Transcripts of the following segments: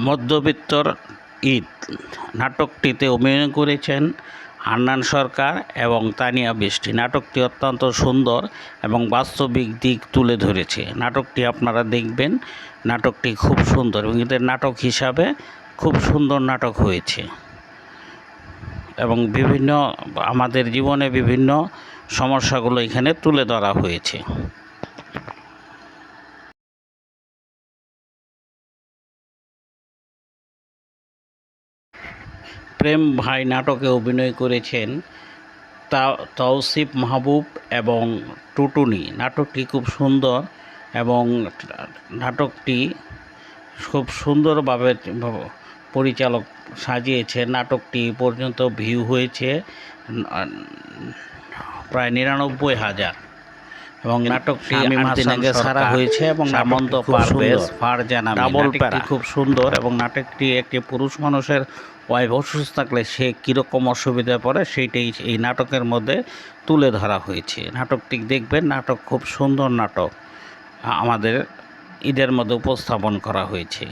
মধ্যবিত্তর ঈদ নাটকটিতে অভিনয় করেছেন হান্নান সরকার এবং তানিয়া বৃষ্টি। নাটকটি অত্যন্ত সুন্দর এবং বাস্তবিক দিক তুলে ধরেছে। নাটকটি আপনারা দেখবেন, নাটকটি খুব সুন্দর এবং এদের নাটক হিসাবে খুব সুন্দর নাটক হয়েছে। এবং বিভিন্ন, আমাদের জীবনে বিভিন্ন সমস্যাগুলো এখানে তুলে ধরা হয়েছে। প্রেম ভাই নাটকে অভিনয় করেছেন তা- তৌসিফ মাহবুব এবং টুটুনি। নাটকটি খুব সুন্দর এবং নাটকটি খুব সুন্দরভাবে পরিচালক সাজিয়েছে নাটকটি পর্যন্ত ভিউ হয়েছে প্রায় নিরানব্বই হাজার এবং নাটকটি ছাড়া সরকার, হয়েছে এবং খুব পারভেজ ফারজানা ডাবল খুব সুন্দর এবং নাটকটি একটি পুরুষ মানুষের ওয়াইফ অসুস্থ থাকলে সে কীরকম অসুবিধায় পড়ে সেইটাই এই নাটকের মধ্যে তুলে ধরা হয়েছে। নাটকটি দেখবেন, নাটক খুব সুন্দর নাটক আমাদের ঈদের মধ্যে উপস্থাপন করা হয়েছে।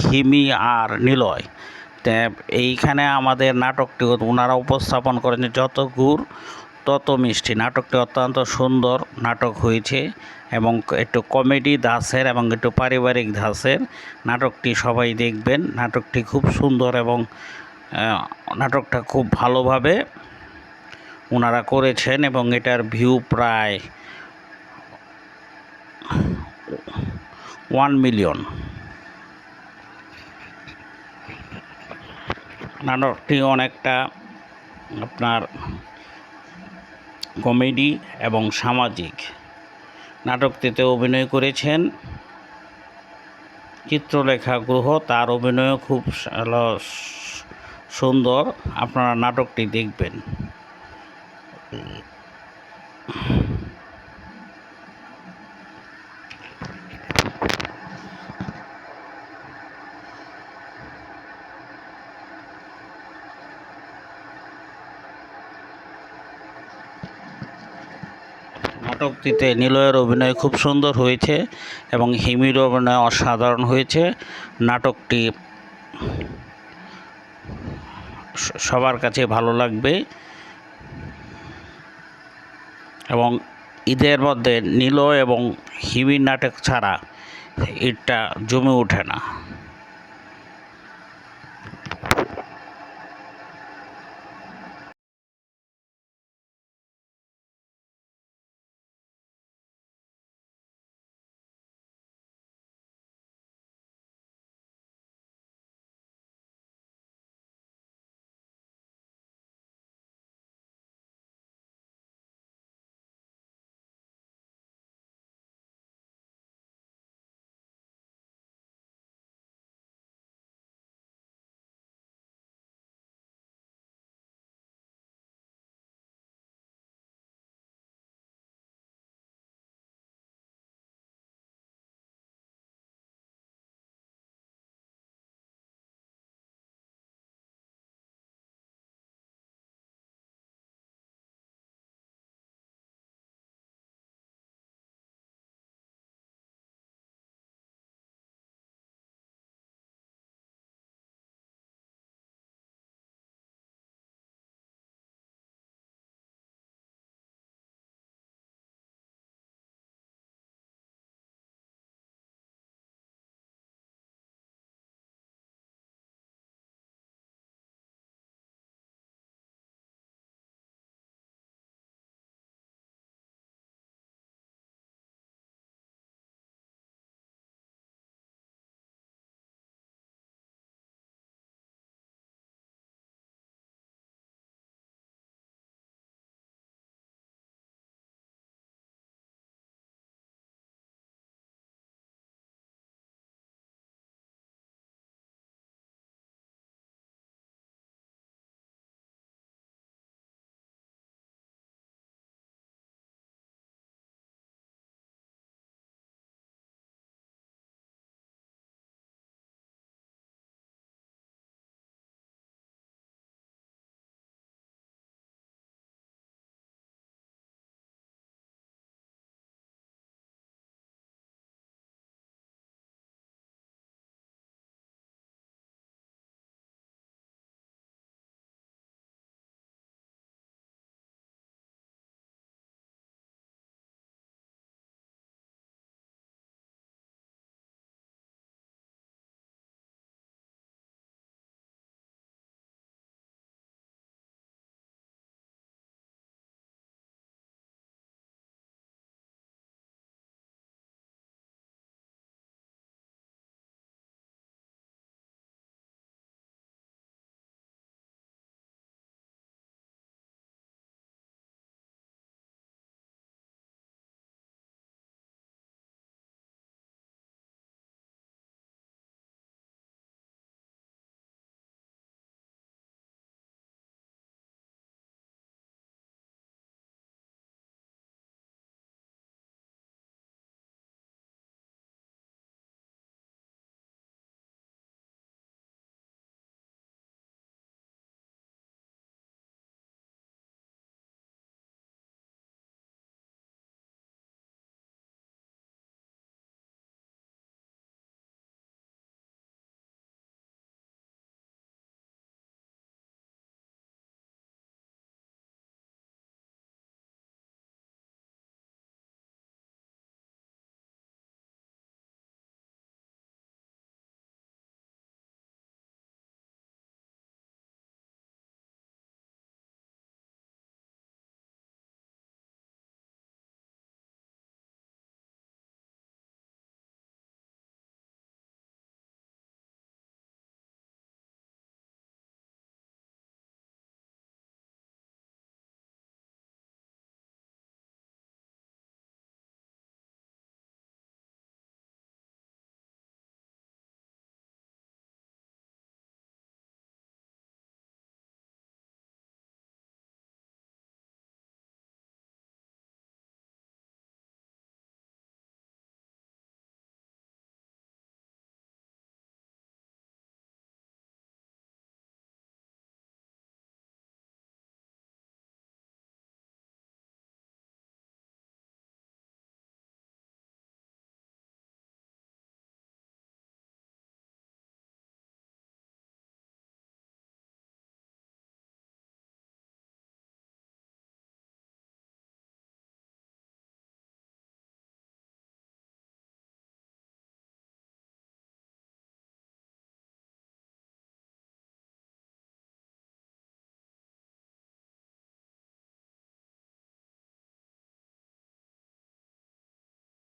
হিমি আর নিলয়। এইখানে আমাদের নাটকটি ওনারা উপস্থাপন করেন যত গুড়, তত মিষ্টি। নাটকটি অত্যন্ত সুন্দর নাটক হয়েছে এবং একটু কমেডি দাসের এবং একটু পারিবারিক ধাসের নাটকটি সবাই দেখবেন। নাটকটি খুব সুন্দর এবং নাটকটা খুব ভালোভাবে ওনারা করেছেন এবং এটার ভিউ প্রায় ওয়ান মিলিয়ন নাটকটি অনেকটা আপনার কমেডি এবং সামাজিক। নাটকটিতে অভিনয় করেছেন চিত্রলেখা গ্রহ তার অভিনয়ও খুব সুন্দর। আপনারা নাটকটি দেখবেন। নাটকটিতে নিলয়ের অভিনয় খুব সুন্দর হয়েছে এবং হিমির অভিনয় অসাধারণ হয়েছে। নাটকটি সবার কাছে ভালো লাগবে। এবং ঈদের মধ্যে নিলয় এবং হিমির নাটক ছাড়া ঈদটা জমে ওঠে না।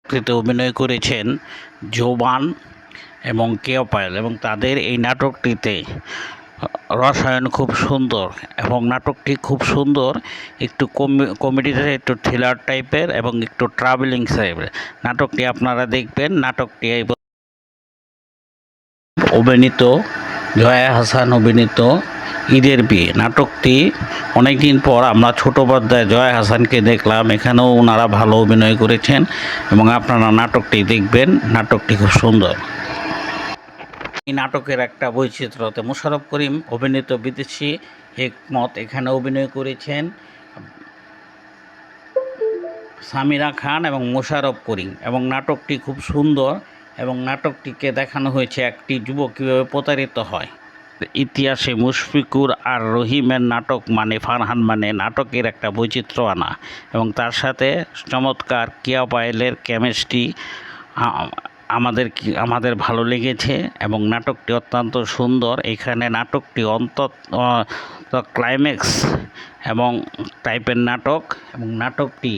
নাটকটিতে অভিনয় করেছেন জোবান এবং পায়েল এবং তাদের এই নাটকটিতে রসায়ন খুব সুন্দর এবং নাটকটি খুব সুন্দর, একটু কমেডিতে একটু থ্রিলার টাইপের এবং একটু ট্রাভেলিং টাইপের নাটকটি আপনারা দেখবেন, নাটকটি অভিনীত জয়া হাসান অভিনীত ঈদের বিয়ে। নাটকটি অনেকদিন পর আমরা ছোট পর্দায় জয়া হাসানকে দেখলাম। এখানেও ওনারা ভালো অভিনয় করেছেন এবং আপনারা নাটকটি দেখবেন। নাটকটি খুব সুন্দর। এই নাটকের একটা বৈচিত্র্যতে মোশাররফ করিম অভিনীত বিদেশি হেকমত এখানে অভিনয় করেছেন সামিরা খান এবং মোশারফ করিম এবং নাটকটি খুব সুন্দর। এবং নাটকটিকে দেখানো হয়েছে একটি যুবক কীভাবে প্রতারিত হয়। ইতিহাসে মুশফিকুর আর রহিমের নাটক মানে ফারহান মানে নাটকের একটা বৈচিত্র্য আনা এবং তার সাথে চমৎকার কিয়া পায়েলের কেমিস্ট্রি আমাদের আমাদের ভালো লেগেছে এবং নাটকটি অত্যন্ত সুন্দর। এখানে নাটকটি অন্তত ক্লাইম্যাক্স এবং টাইপের নাটক এবং নাটকটি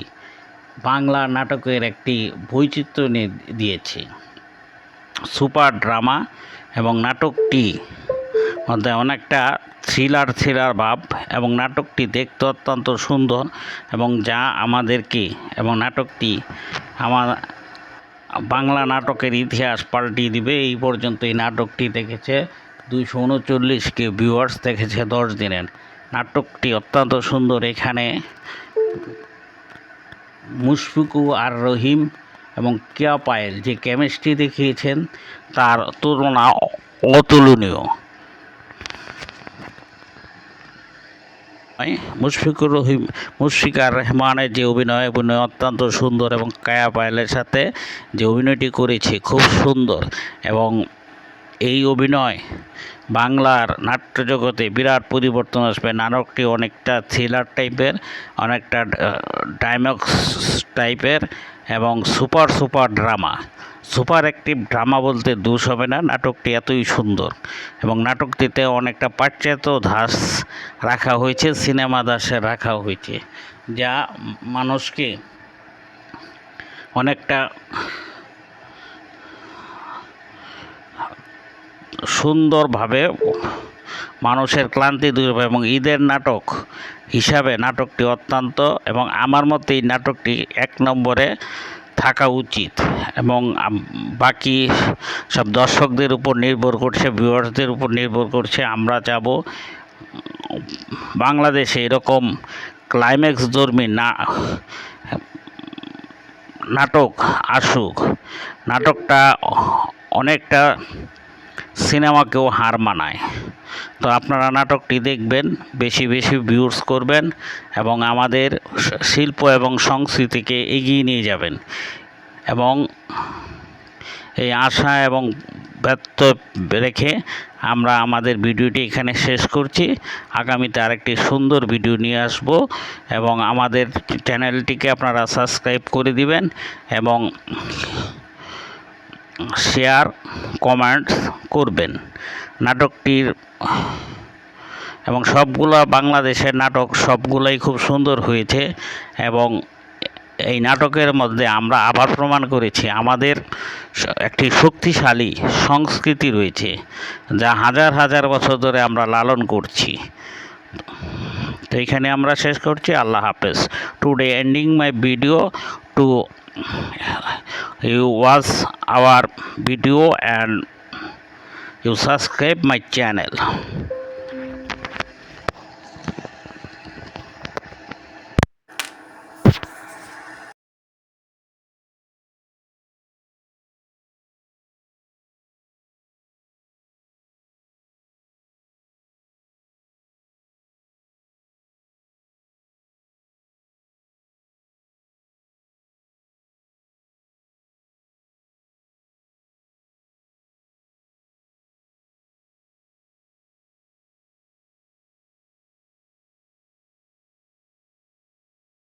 বাংলা নাটকের একটি বৈচিত্র্য দিয়েছে। সুপার ড্রামা এবং নাটকটি মধ্যে অনেকটা থ্রিলার থ্রিলার ভাব এবং নাটকটি দেখতে অত্যন্ত সুন্দর এবং যা আমাদেরকে এবং নাটকটি আমার বাংলা নাটকের ইতিহাস পাল্টিয়ে দিবে। এই পর্যন্ত এই নাটকটি দেখেছে দুইশো উনচল্লিশকে ভিউয়ার্স দেখেছে দশ দিনের। নাটকটি অত্যন্ত সুন্দর। এখানে মুশফিকু আর রহিম এবং কেয়া পায়েল যে কেমিস্ট্রি দেখিয়েছেন, তার তুলনা অতুলনীয়। মুশফিকুর রহিম, মুশফিকার রহমানের যে অভিনয় অভিনয় অত্যন্ত সুন্দর এবং কায়া পায়েলের সাথে যে অভিনয়টি করেছে, খুব সুন্দর এবং এই অভিনয় বাংলার নাট্য জগতে বিরাট পরিবর্তন আসবে। নাটকটি অনেকটা থ্রিলার টাইপের অনেকটা ডাইমক্স টাইপের এবং super super drama super active drama বলতে দোষ হবে না, নাটকটি এতই সুন্দর। এবং নাটকটিতে অনেকটা পাশ্চাত্য ধাস রাখা হয়েছে সিনেমা দাসে রাখা হয়েছে, যা মানুষকে অনেকটা সুন্দরভাবে মানুষের ক্লান্তি দূর হবে এবং ঈদের নাটক হিসাবে নাটকটি অত্যন্ত এবং আমার মতে এই নাটকটি এক নম্বরে থাকা উচিত এবং বাকি সব দর্শকদের উপর নির্ভর করছে, ভিউয়ার্সদের উপর নির্ভর করছে, আমরা যাব বাংলাদেশে এরকম ক্লাইম্যাক্স ধর্মী না, নাটক আসুক। নাটকটা অনেকটা সিনেমাকেও হার মানায়। তো আপনারা নাটকটি দেখবেন, বেশি বেশি ভিউজ করবেন এবং আমাদের শিল্প এবং সংস্কৃতিকে এগিয়ে নিয়ে যাবেন। এবং এই আশা এবং ব্যর্থ রেখে আমরা আমাদের ভিডিওটি এখানে শেষ করছি। আগামীতে আরেকটি সুন্দর ভিডিও নিয়ে আসব এবং আমাদের চ্যানেলটিকে আপনারা সাবস্ক্রাইব করে দিবেন এবং শেয়ার কমেন্টস করবেন। নাটকটির এবং সবগুলা বাংলাদেশের নাটক সবগুলাই খুব সুন্দর হয়েছে এবং এই নাটকের মধ্যে আমরা আবার প্রমাণ করেছি, আমাদের একটি শক্তিশালী সংস্কৃতি রয়েছে যা হাজার হাজার বছর ধরে আমরা লালন করছি। তো এখানে আমরা শেষ করছি। আল্লাহ হাফেজ। Today ending my video to you watch our video and you subscribe my channel